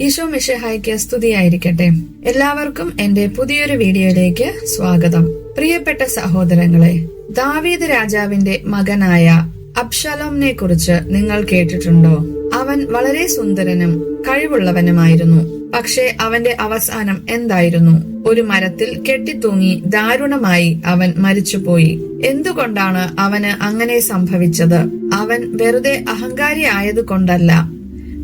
ഈശോ മിഷഹായ്ക്ക് സ്തുതിയായിരിക്കട്ടെ. എല്ലാവർക്കും എന്റെ പുതിയൊരു വീഡിയോയിലേക്ക് സ്വാഗതം. പ്രിയപ്പെട്ട സഹോദരങ്ങളെ ദാവീദ് രാജാവിന്റെ മകനായ അബ്ഷലോമിനെ കുറിച്ച് നിങ്ങൾ കേട്ടിട്ടുണ്ടോ? അവൻ വളരെ സുന്ദരനും കഴിവുള്ളവനുമായിരുന്നു. പക്ഷേ അവന്റെ അവസാനം എന്തായിരുന്നു? ഒരു മരത്തിൽ കെട്ടിത്തൂങ്ങി ദാരുണമായി അവൻ മരിച്ചുപോയി. എന്തുകൊണ്ടാണ് അവന് അങ്ങനെ സംഭവിച്ചത്? അവൻ വെറുതെ അഹങ്കാരി ആയതുകൊണ്ടല്ല.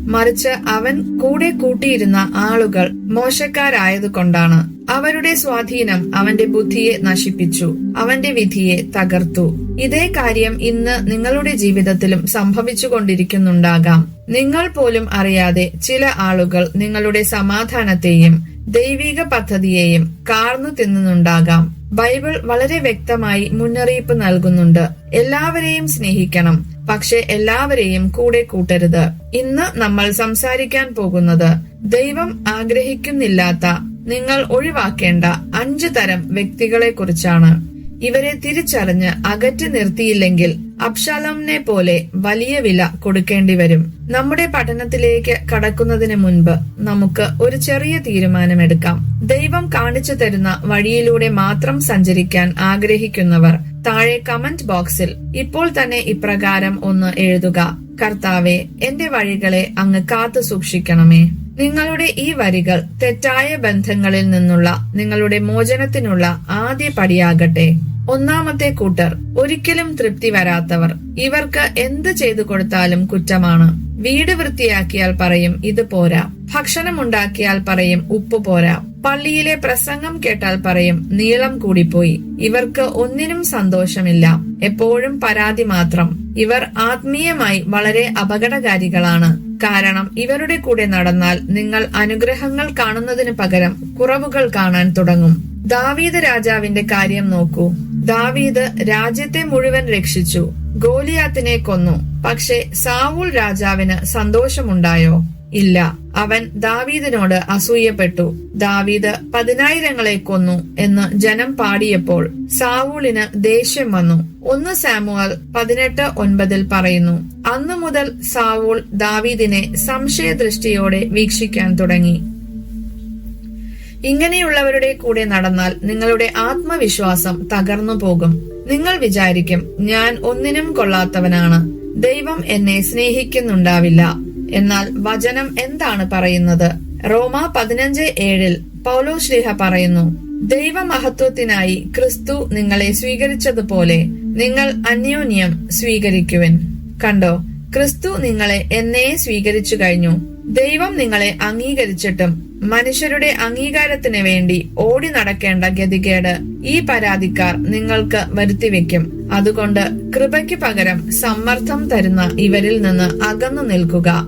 മറിച്ച് അവൻ കൂടെ കൂട്ടിയിരുന്ന ആളുകൾ മോശക്കാരായതുകൊണ്ടാണ്. അവരുടെ സ്വാധീനം അവന്റെ ബുദ്ധിയെ നശിപ്പിച്ചു അവന്റെ വിധിയെ തകർത്തു. ഇതേ കാര്യം ഇന്ന് നിങ്ങളുടെ ജീവിതത്തിലും സംഭവിച്ചുകൊണ്ടിരിക്കുന്നുണ്ടാകാം. നിങ്ങൾ പോലും അറിയാതെ ചില ആളുകൾ നിങ്ങളുടെ സമാധാനത്തെയും ദൈവിക പദ്ധതിയെയും കാർന്നു തിന്നുന്നുണ്ടാകാം. ബൈബിൾ വളരെ വ്യക്തമായി മുന്നറിയിപ്പ് നൽകുന്നുണ്ട്. എല്ലാവരെയും സ്നേഹിക്കണം. പക്ഷെ എല്ലാവരെയും കൂടെ കൂട്ടരുത്. ഇന്ന് നമ്മൾ സംസാരിക്കാൻ പോകുന്നത് ദൈവം ആഗ്രഹിക്കുന്നില്ലാത്ത നിങ്ങൾ ഒഴിവാക്കേണ്ട അഞ്ചു തരം വ്യക്തികളെ കുറിച്ചാണ് ഇവരെ തിരിച്ചറിഞ്ഞ് അകറ്റി നിർത്തിയില്ലെങ്കിൽ അബ്ഷാലോമിനെ പോലെ വലിയ വില കൊടുക്കേണ്ടി വരും. നമ്മുടെ പഠനത്തിലേക്ക് കടക്കുന്നതിന് മുൻപ് നമുക്ക് ഒരു ചെറിയ തീരുമാനമെടുക്കാം. ദൈവം കാണിച്ചു തരുന്ന വഴിയിലൂടെ മാത്രം സഞ്ചരിക്കാൻ ആഗ്രഹിക്കുന്നവർ താഴെ കമന്റ് ബോക്സിൽ ഇപ്പോൾ തന്നെ ഇപ്രകാരം ഒന്ന് എഴുതുക. കർത്താവെ എന്റെ വഴികളെ അങ്ങ് കാത്തു സൂക്ഷിക്കണമേ. നിങ്ങളുടെ ഈ വരികൾ തെറ്റായ ബന്ധങ്ങളിൽ നിന്നുള്ള നിങ്ങളുടെ മോചനത്തിനുള്ള ആദ്യ പടിയാകട്ടെ. ഒന്നാമത്തെ കൂട്ടർ. ഒരിക്കലും തൃപ്തി വരാത്തവർ. ഇവർക്ക് എന്ത് ചെയ്തു കൊടുത്താലും കുറ്റമാണ്. വീട് വൃത്തിയാക്കിയാൽ പറയും ഇത് പോരാ. ഭക്ഷണം ഉണ്ടാക്കിയാൽ പറയും ഉപ്പ് പോരാ. പള്ളിയിലെ പ്രസംഗം കേട്ടാൽ പറയും നീളം കൂടിപ്പോയി. ഇവർക്ക് ഒന്നിനും സന്തോഷമില്ല. എപ്പോഴും പരാതി മാത്രം. ഇവർ ആത്മീയമായി വളരെ അപകടകാരികളാണ്. കാരണം ഇവരുടെ കൂടെ നടന്നാൽ നിങ്ങൾ അനുഗ്രഹങ്ങൾ കാണുന്നതിന് പകരം കുറവുകൾ കാണാൻ തുടങ്ങും. ദാവീദ് രാജാവിന്റെ കാര്യം നോക്കൂ. ദാവീദ് രാജ്യത്തെ മുഴുവൻ രക്ഷിച്ചു. ഗോലിയാത്തിനെ കൊന്നു. പക്ഷേ സാവൂൾ രാജാവിന് സന്തോഷമുണ്ടായോ? ഇല്ല. അവൻ ദാവീദിനോട് അസൂയപ്പെട്ടു. ദാവീദ് പതിനായിരങ്ങളെ കൊന്നു എന്ന് ജനം പാടിയപ്പോൾ സാവൂളിന് ദേഷ്യം വന്നു. ഒന്ന് സാമുവൽ പതിനെട്ട് ഒൻപതിൽ പറയുന്നു അന്നു മുതൽ സാവൂൾ ദാവീദിനെ സംശയദൃഷ്ടിയോടെ വീക്ഷിക്കാൻ തുടങ്ങി. ഇങ്ങനെയുള്ളവരുടെ കൂടെ നടന്നാൽ നിങ്ങളുടെ ആത്മവിശ്വാസം തകർന്നു പോകും. നിങ്ങൾ വിചാരിക്കും ഞാൻ ഒന്നിനും കൊള്ളാത്തവനാണ്. ദൈവം എന്നെ സ്നേഹിക്കുന്നുണ്ടാവില്ല. എന്നാൽ വചനം എന്താണ് പറയുന്നത്? റോമ പതിനഞ്ച് ഏഴിൽ പൗലോ ശ്രീഹ പറയുന്നു ദൈവമഹത്വത്തിനായി ക്രിസ്തു നിങ്ങളെ സ്വീകരിച്ചതുപോലെ നിങ്ങൾ അന്യോന്യം സ്വീകരിക്കുവൻ. കണ്ടോ ക്രിസ്തു നിങ്ങളെ എന്നെ സ്വീകരിച്ചു കഴിഞ്ഞു. ദൈവം നിങ്ങളെ അംഗീകരിച്ചിട്ടും മനുഷ്യരുടെ അംഗീകാരത്തിന് വേണ്ടി ഓടി നടക്കേണ്ട ഗതികേട് ഈ പരാതിക്കാർ നിങ്ങൾക്ക് വരുത്തിവെക്കും അതുകൊണ്ട് കൃപയ്ക്ക് പകരം സമ്മർദ്ദം തരുന്ന ഇവരിൽ നിന്ന് അകന്നു നിൽക്കുക.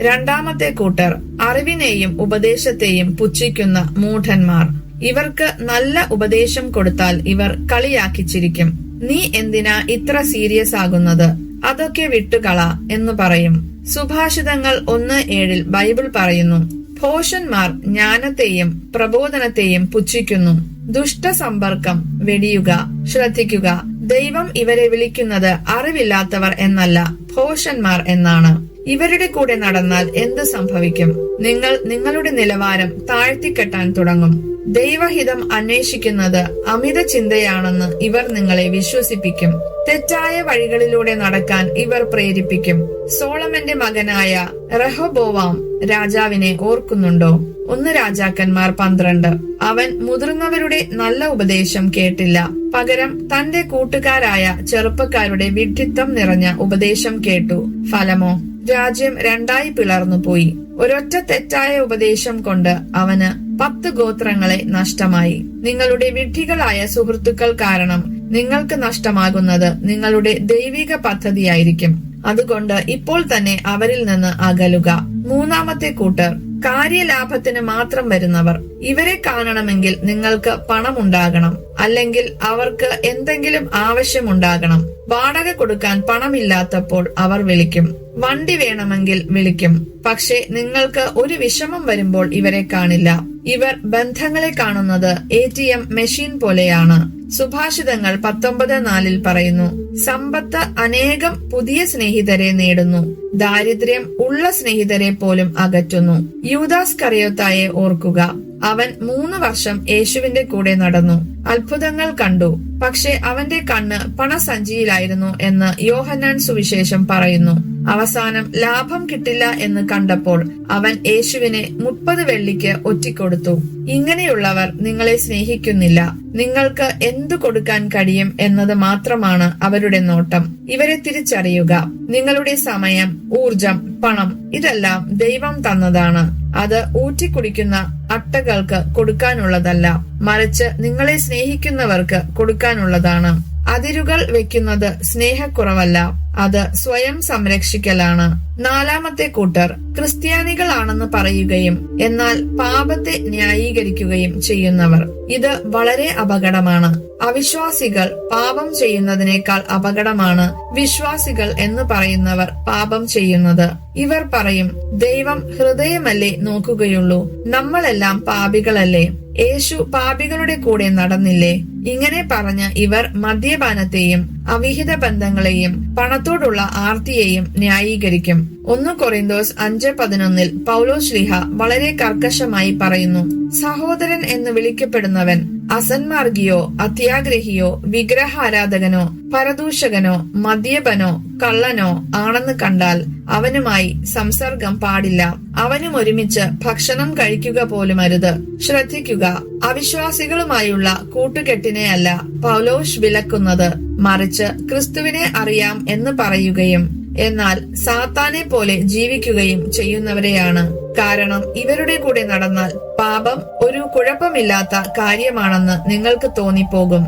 രണ്ടാമത്തെ കൂട്ടർ അറിവിനെയും ഉപദേശത്തെയും പുച്ഛിക്കുന്ന മൂഢന്മാർ. ഇവർക്ക് നല്ല ഉപദേശം കൊടുത്താൽ ഇവർ കളിയാക്കിച്ചിരിക്കും. നീ എന്തിനാ ഇത്ര സീരിയസ് ആകുന്നത്? അതൊക്കെ വിട്ടുകള എന്ന് പറയും. സുഭാഷിതങ്ങൾ ഒന്ന് ഏഴിൽ ബൈബിൾ പറയുന്നു ഭോഷന്മാർ ജ്ഞാനത്തെയും പ്രബോധനത്തെയും പുച്ഛിക്കുന്നു. ദുഷ്ടസമ്പർക്കം വെടിയുക ശ്രദ്ധിക്കുക. ദൈവം ഇവരെ വിളിക്കുന്നത് അറിവില്ലാത്തവർ എന്നല്ല ഭോഷന്മാർ എന്നാണ്. ഇവരുടെ കൂടെ നടന്നാൽ എന്ത് സംഭവിക്കും? നിങ്ങൾ നിങ്ങളുടെ നിലവാരം താഴ്ത്തിക്കെട്ടാൻ തുടങ്ങും. ദൈവഹിതം അന്വേഷിക്കുന്നത് അമിത ചിന്തയാണെന്ന് ഇവർ നിങ്ങളെ വിശ്വസിപ്പിക്കും. തെറ്റായ വഴികളിലൂടെ നടക്കാൻ ഇവർ പ്രേരിപ്പിക്കും. സോളമന്റെ മകനായ റഹബോവാം രാജാവിനെ ഓർക്കുന്നുണ്ടോ? ഒന്ന് രാജാക്കന്മാർ പന്ത്രണ്ട്. അവൻ മുതിർന്നവരുടെ നല്ല ഉപദേശം കേട്ടില്ല. പകരം തന്റെ കൂട്ടുകാരായ ചെറുപ്പക്കാരുടെ വിഡ്ഢിത്തം നിറഞ്ഞ ഉപദേശം കേട്ടു. ഫലമോ? രാജ്യം രണ്ടായി പിളർന്നു പോയി. ഒരൊറ്റ തെറ്റായ ഉപദേശം കൊണ്ട് അവന് പത്ത് ഗോത്രങ്ങളെ നഷ്ടമായി. നിങ്ങളുടെ വിഡ്ഢികളായ സുഹൃത്തുക്കൾ കാരണം നിങ്ങൾക്ക് നഷ്ടമാകുന്നത് നിങ്ങളുടെ ദൈവിക പദ്ധതിയായിരിക്കും. അതുകൊണ്ട് ഇപ്പോൾ തന്നെ അവരിൽ നിന്ന് അകലുക. മൂന്നാമത്തെ കൂട്ടർ കാര്യലാഭത്തിന് മാത്രം വരുന്നവർ. ഇവരെ കാണണമെങ്കിൽ നിങ്ങൾക്ക് പണമുണ്ടാകണം. അല്ലെങ്കിൽ അവർക്ക് എന്തെങ്കിലും ആവശ്യമുണ്ടാകണം. വാടക കൊടുക്കാൻ പണമില്ലാത്തപ്പോൾ അവർ വിളിക്കും. വണ്ടി വേണമെങ്കിൽ വിളിക്കും. പക്ഷേ നിങ്ങൾക്ക് ഒരു വിഷമം വരുമ്പോൾ ഇവരെ കാണില്ല. ഇവർ ബന്ധങ്ങളെ കാണുന്നത് എ ടി എം മെഷീൻ പോലെയാണ്. സുഭാഷിതങ്ങൾ പത്തൊമ്പത് നാലിൽ പറയുന്നു സമ്പത്ത് അനേകം പുതിയ സ്നേഹിതരെ നേടുന്നു. ദാരിദ്ര്യം ഉള്ള സ്നേഹിതരെ പോലും അകറ്റുന്നു. യൂദാസ് കറിയോത്തായെ ഓർക്കുക. അവൻ മൂന്ന് വർഷം യേശുവിന്റെ കൂടെ നടന്നു. അത്ഭുതങ്ങൾ കണ്ടു. പക്ഷെ അവന്റെ കണ്ണ് പണസഞ്ചിയിലായിരുന്നു എന്ന് യോഹന്നാൻ സുവിശേഷം പറയുന്നു. അവസാനം ലാഭം കിട്ടില്ല എന്ന് കണ്ടപ്പോൾ അവൻ യേശുവിനെ മുപ്പത് വെള്ളിക്ക് ഒറ്റിക്കൊടുത്തു. ഇങ്ങനെയുള്ളവർ നിങ്ങളെ സ്നേഹിക്കുന്നില്ല. നിങ്ങൾക്ക് എന്തു കൊടുക്കാൻ കഴിയും എന്നത് മാത്രമാണ് അവരുടെ നോട്ടം. ഇവരെ തിരിച്ചറിയുക. നിങ്ങളുടെ സമയം ഊർജം പണം ഇതെല്ലാം ദൈവം തന്നതാണ്. അത് ഊറ്റിക്കുടിക്കുന്ന അട്ടകൾക്ക് കൊടുക്കാനുള്ളതല്ല. മറിച്ച് നിങ്ങളെ സ്നേഹിക്കുന്നവർക്ക് കൊടുക്കാനുള്ളതാണ്. അതിരുകൾ വെക്കുന്നത് സ്നേഹക്കുറവല്ല അത് സ്വയം സംരക്ഷിക്കലാണ്. നാലാമത്തെ കൂട്ടർ ക്രിസ്ത്യാനികളാണെന്ന് പറയുകയും എന്നാൽ പാപത്തെ ന്യായീകരിക്കുകയും ചെയ്യുന്നവർ. ഇത് വളരെ അപകടമാണ്. അവിശ്വാസികൾ പാപം ചെയ്യുന്നതിനേക്കാൾ അപകടമാണ് വിശ്വാസികൾ എന്ന് പറയുന്നവർ പാപം ചെയ്യുന്നത്. ഇവർ പറയും ദൈവം ഹൃദയമല്ലേ നോക്കുകയുള്ളൂ നമ്മളെല്ലാം പാപികളല്ലേ. യേശു പാപികളുടെ കൂടെ നടന്നില്ലേ? ഇങ്ങനെ പറഞ്ഞ് ഇവർ മദ്യപാനത്തെയും അവിഹിത ബന്ധങ്ങളെയും പണത്തോടുള്ള ആർത്തിയെയും ന്യായീകരിക്കും. ഒന്ന് കൊറിന്തോസ് അഞ്ച് പതിനൊന്നിൽ പൗലോ ശ്രീഹ വളരെ കർക്കശമായി പറയുന്നു സഹോദരൻ എന്ന് വിളിക്കപ്പെടുന്നവൻ അസന്മാർഗിയോ അത്യാഗ്രഹിയോ വിഗ്രഹാരാധകനോ പരദൂഷകനോ മദ്യപനോ കള്ളനോ ആണെന്ന് കണ്ടാൽ അവനുമായി സംസർഗം പാടില്ല. അവനും ഒരുമിച്ച് ഭക്ഷണം കഴിക്കുക പോലും അരുത്. ശ്രദ്ധിക്കുക അവിശ്വാസികളുമായുള്ള കൂട്ടുകെട്ടിനെയല്ല പൗലോഷ് വിലക്കുന്നത്. മറിച്ച് ക്രിസ്തുവിനെ അറിയാം എന്ന് പറയുകയും എന്നാൽ സാത്താനെ പോലെ ജീവിക്കുകയും ചെയ്യുന്നവരെയാണ്. കാരണം ഇവരുടെ കൂടെ നടന്നാൽ പാപം ഒരു കുഴപ്പമില്ലാത്ത കാര്യമാണെന്ന് നിങ്ങൾക്ക് തോന്നിപ്പോകും.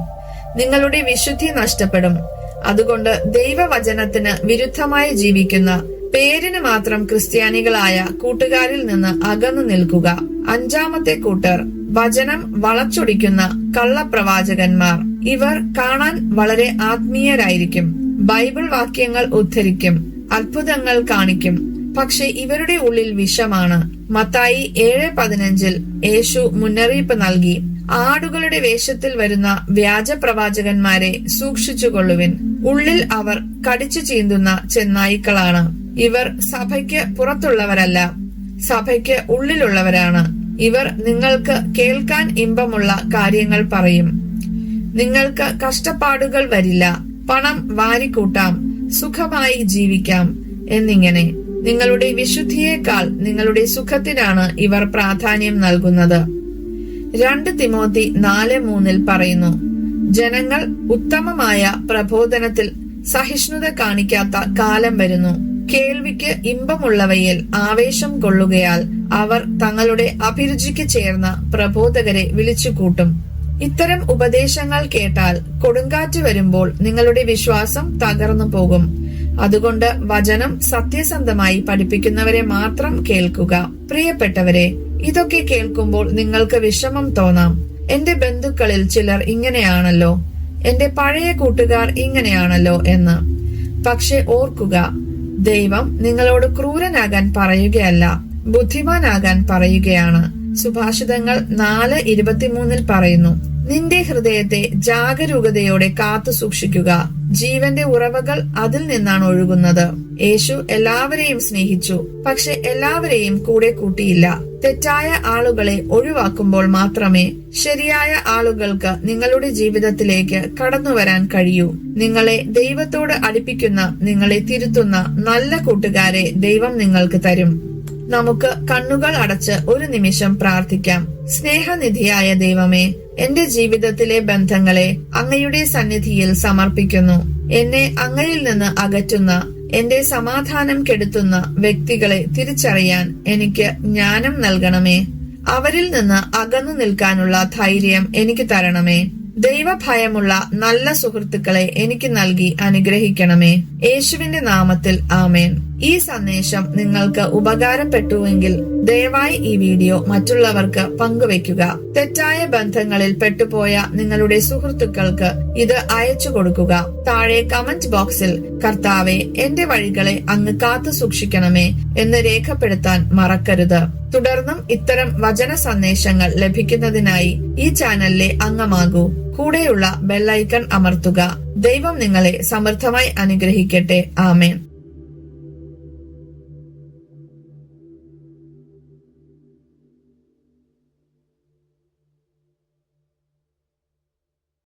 നിങ്ങളുടെ വിശുദ്ധി നഷ്ടപ്പെടും. അതുകൊണ്ട് ദൈവവചനത്തിന് വിരുദ്ധമായി ജീവിക്കുന്ന പേരിന് മാത്രം ക്രിസ്ത്യാനികളായ കൂട്ടുകാരിൽ നിന്ന് അകന്നു നിൽക്കുക. അഞ്ചാമത്തെ കൂട്ടർ വചനം വളച്ചൊടിക്കുന്ന കള്ളപ്രവാചകന്മാർ. ഇവർ കാണാൻ വളരെ ആത്മീയരായിരിക്കും. ബൈബിൾ വാക്യങ്ങൾ ഉദ്ധരിക്കും അത്ഭുതങ്ങൾ കാണിക്കും. പക്ഷെ ഇവരുടെ ഉള്ളിൽ വിഷമാണ്. മത്തായി ഏഴ് പതിനഞ്ചിൽ യേശു മുന്നറിയിപ്പ് നൽകി ആടുകളുടെ വേഷത്തിൽ വരുന്ന വ്യാജ പ്രവാചകന്മാരെ സൂക്ഷിച്ചുകൊള്ളുവിൻ. ഉള്ളിൽ അവർ കടിച്ചു ചീന്തുന്ന ചെന്നായ്ക്കളാണ്. ഇവർ സഭയ്ക്ക് പുറത്തുള്ളവരല്ല സഭയ്ക്ക് ഉള്ളിലുള്ളവരാണ്. ഇവർ നിങ്ങൾക്ക് കേൾക്കാൻ ഇമ്പമുള്ള കാര്യങ്ങൾ പറയും. നിങ്ങൾക്ക് കഷ്ടപ്പാടുകൾ വരില്ല. പണം വാരിക്കൂട്ടാം സുഖമായി ജീവിക്കാം എന്നിങ്ങനെ നിങ്ങളുടെ വിശുദ്ധിയേക്കാൾ നിങ്ങളുടെ സുഖത്തിനാണ് ഇവർ പ്രാധാന്യം നൽകുന്നത്. രണ്ട് തിമോത്തി നാല് മൂന്നിൽ പറയുന്നു ജനങ്ങൾ ഉത്തമമായ പ്രബോധനത്തിൽ സഹിഷ്ണുത കാണിക്കാത്ത കാലം വരുന്നു. കേൾവിക്ക് ഇമ്പമുള്ളവയിൽ ആവേശം കൊള്ളുകയാൽ അവർ തങ്ങളുടെ അഭിരുചിക്ക് ചേർന്ന പ്രബോധകരെ വിളിച്ചുകൂട്ടും. ഇത്തരം ഉപദേശങ്ങൾ കേട്ടാൽ കൊടുങ്കാറ്റ് വരുമ്പോൾ നിങ്ങളുടെ വിശ്വാസം തകർന്നു പോകും. അതുകൊണ്ട് വചനം സത്യസന്ധമായി പഠിപ്പിക്കുന്നവരെ മാത്രം കേൾക്കുക. പ്രിയപ്പെട്ടവരെ ഇതൊക്കെ കേൾക്കുമ്പോൾ നിങ്ങൾക്ക് വിഷമം തോന്നാം. എന്റെ ബന്ധുക്കളിൽ ചിലർ ഇങ്ങനെയാണല്ലോ. എന്റെ പഴയ കൂട്ടുകാർ ഇങ്ങനെയാണല്ലോ എന്ന്. പക്ഷെ ഓർക്കുക ദൈവം നിങ്ങളോട് ക്രൂരനാകാൻ പറയുകയല്ല ബുദ്ധിമാനാകാൻ പറയുകയാണ്. സുഭാഷിതങ്ങൾ നാല് ഇരുപത്തിമൂന്നിൽ പറയുന്നു നിന്റെ ഹൃദയത്തെ ജാഗരൂകതയോടെ കാത്തു സൂക്ഷിക്കുക. ജീവന്റെ ഉറവകൾ അതിൽ നിന്നാണ് ഒഴുകുന്നത്. യേശു എല്ലാവരെയും സ്നേഹിച്ചു. പക്ഷെ എല്ലാവരെയും കൂടെ കൂട്ടിയില്ല. തെറ്റായ ആളുകളെ ഒഴിവാക്കുമ്പോൾ മാത്രമേ ശരിയായ ആളുകൾക്ക് നിങ്ങളുടെ ജീവിതത്തിലേക്ക് കടന്നു വരാൻ കഴിയൂ. നിങ്ങളെ ദൈവത്തോട് അടുപ്പിക്കുന്ന നിങ്ങളെ തിരുത്തുന്ന നല്ല കൂട്ടുകാരെ ദൈവം നിങ്ങൾക്ക് തരും. നമുക്ക് കണ്ണുകൾ അടച്ച് ഒരു നിമിഷം പ്രാർത്ഥിക്കാം. സ്നേഹനിധിയായ ദൈവമേ എന്റെ ജീവിതത്തിലെ ബന്ധങ്ങളെ അങ്ങയുടെ സന്നിധിയിൽ സമർപ്പിക്കുന്നു. എന്നെ അങ്ങയിൽ നിന്ന് അകറ്റുന്ന എന്റെ സമാധാനം കെടുത്തുന്ന വ്യക്തികളെ തിരിച്ചറിയാൻ എനിക്ക് ജ്ഞാനം നൽകണമേ. അവരിൽ നിന്ന് അകന്നു നിൽക്കാനുള്ള ധൈര്യം എനിക്ക് തരണമേ. ദൈവഭയമുള്ള നല്ല സുഹൃത്തുക്കളെ എനിക്ക് നൽകി അനുഗ്രഹിക്കണമേ. യേശുവിന്റെ നാമത്തിൽ ആമേൻ. ഈ സന്ദേശം നിങ്ങൾക്ക് ഉപകാരപ്പെട്ടുവെങ്കിൽ ദയവായി ഈ വീഡിയോ മറ്റുള്ളവർക്ക് പങ്കുവെക്കുക തെറ്റായ ബന്ധങ്ങളിൽ പെട്ടുപോയ നിങ്ങളുടെ സുഹൃത്തുക്കൾക്ക് ഇത് അയച്ചു കൊടുക്കുക. താഴെ കമന്റ് ബോക്സിൽ കർത്താവെ എന്റെ വഴികളെ അങ്ങ് കാത്തു സൂക്ഷിക്കണമേ എന്ന് രേഖപ്പെടുത്താൻ മറക്കരുത്. തുടർന്നും ഇത്തരം വചന സന്ദേശങ്ങൾ ലഭിക്കുന്നതിനായി ഈ ചാനലിലെ അംഗമാകൂ. കൂടെയുള്ള ബെല്ലൈക്കൺ അമർത്തുക. ദൈവം നിങ്ങളെ സമൃദ്ധമായി അനുഗ്രഹിക്കട്ടെ. ആമേൻ.